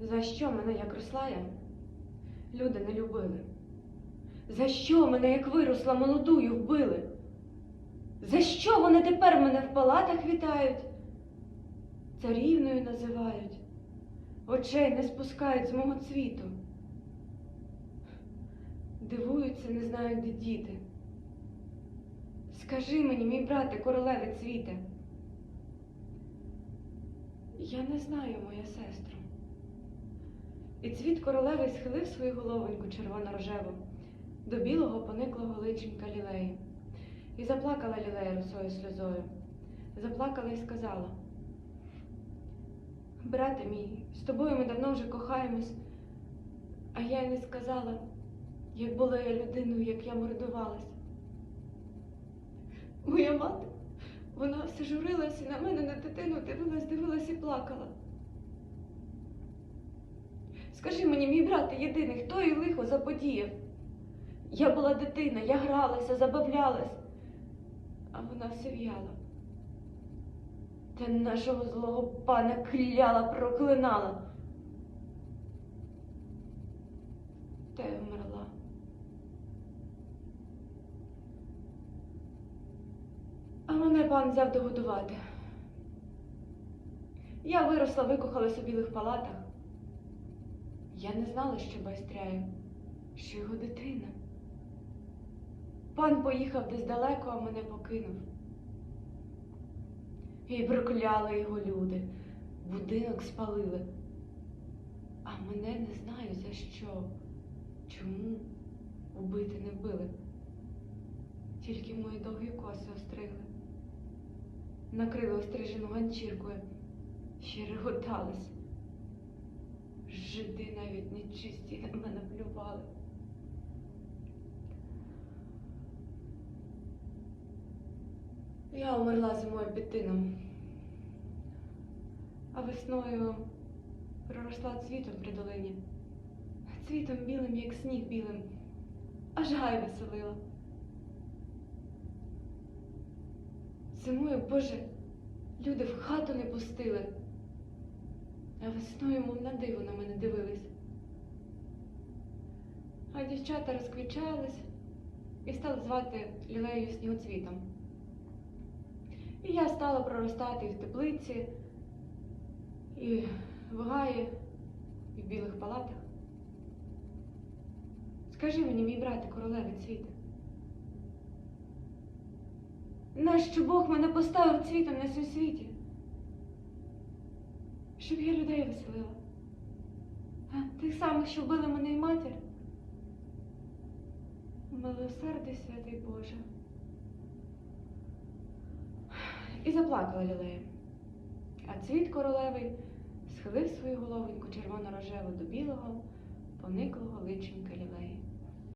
За що мене, як росла я, люди не любили? За що мене, як виросла молодую, вбили? За що вони тепер мене в палатах вітають? Царівною називають, очей не спускають з мого цвіту. Дивуються, не знають, де діти. Скажи мені, мій брате, королеве цвіте. Я не знаю, моя сестро. І цвіт королеви схилив свою головоньку червоно-рожеву до білого пониклого личенька лілеї. І заплакала лілея росою сльозою. Заплакала і сказала: Брате мій, з тобою ми давно вже кохаємось, а я й не сказала, як була я людиною, як я мордувалась. Моя мати, вона все журилась і на мене на дитину дивилась, дивилась і плакала. Скажи мені, мій брате єдиний, хто їй лихо заподіяв? Я була дитина, я гралася, забавлялась, а вона все в'яла. Та нашого злого пана кляла, проклинала. Та й вмерла. А мене пан взяв догодувати. Я виросла, викохалась у білих палатах. Я не знала, що байстряю, що його дитина. Пан поїхав десь далеко, а мене покинув. І прокляли його люди, будинок спалили. А мене не знаю за що, чому убити не вбили. Тільки мої довгі коси остригли. Накрили острижену ганчіркою, ще реготались. Жиди навіть нечисті на мене плювали. Я умерла зимою під тином, а весною проросла цвітом при долині, цвітом білим, як сніг білим, аж гай веселила. Зимою, Боже, люди в хату не пустили, весною, мов на диво, на мене дивились. А дівчата розквічались і стали звати лілею снігоцвітом. І я стала проростати в теплиці, і в гаї, і в білих палатах. Скажи мені, мій брате, королеве цвіте, нащо Бог мене поставив цвітом на цьому світі? Щоб я людей веселила. А тих самих, що вбили мене і матір. Милосердий святий Боже. І заплакала лілея. А цвіт королевий схилив свою головоньку червоно-рожеву до білого, пониклого личенька лілеї.